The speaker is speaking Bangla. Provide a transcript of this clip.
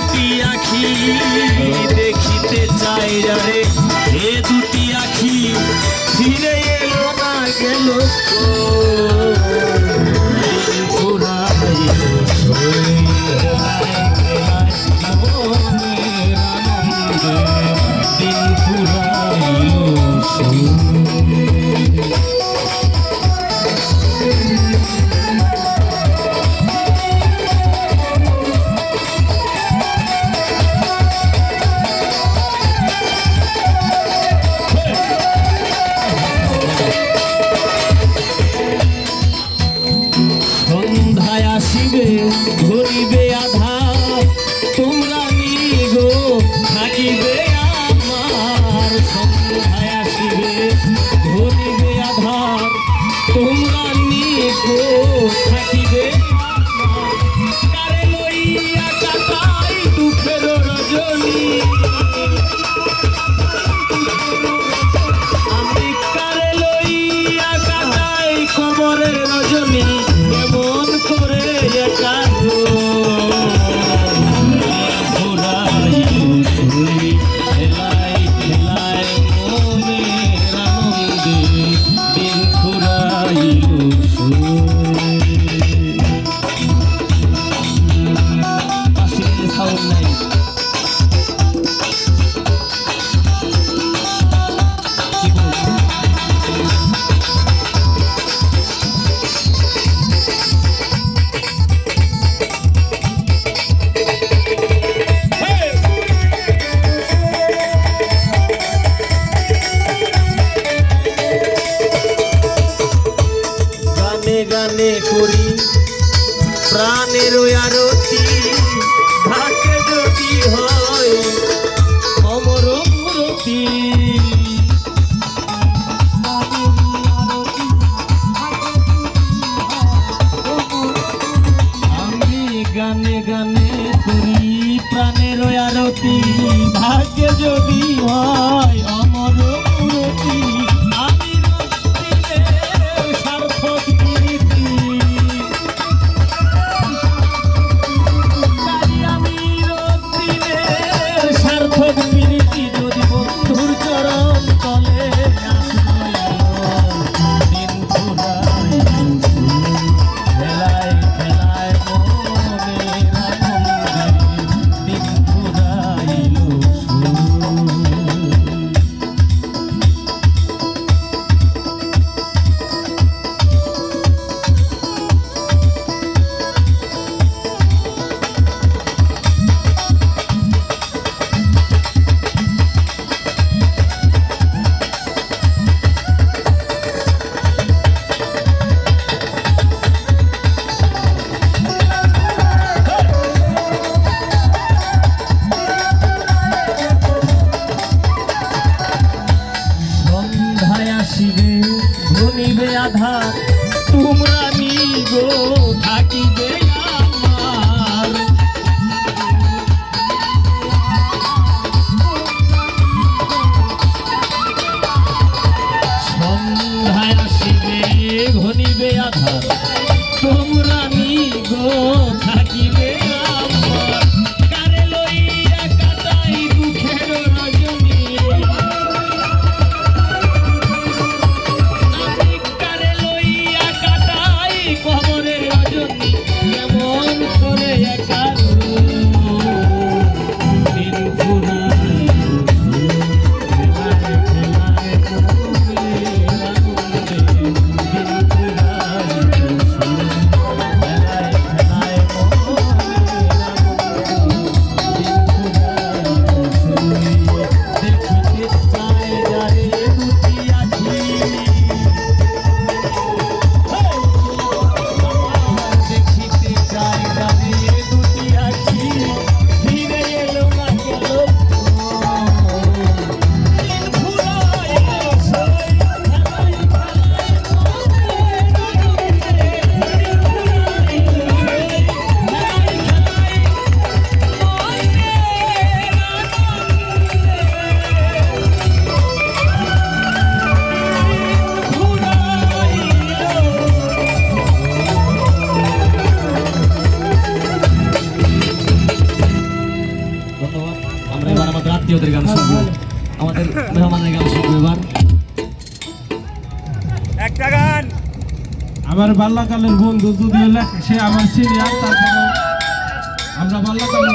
দুটি আখি দেখিতে চাই রে। আসিবে ধরিবে আধা তোমরা নিগো থাকিবে আমার। সন্ধ্যায় আসিবে ধরিবে আধার। তোমরা নিগো থাকিবে মনে করি প্রাণের আরতি থাকে যদি হয় অমর মূরতি। আমি গানে গানে করি প্রাণের আরতি ভাগ্য যদি হয় আধার তোমরা নিগো থাকিবে। আমার বাল্যকালের বন্ধু যদি সে আমার সিনিয়র তারপরে আমরা বাল্যকালের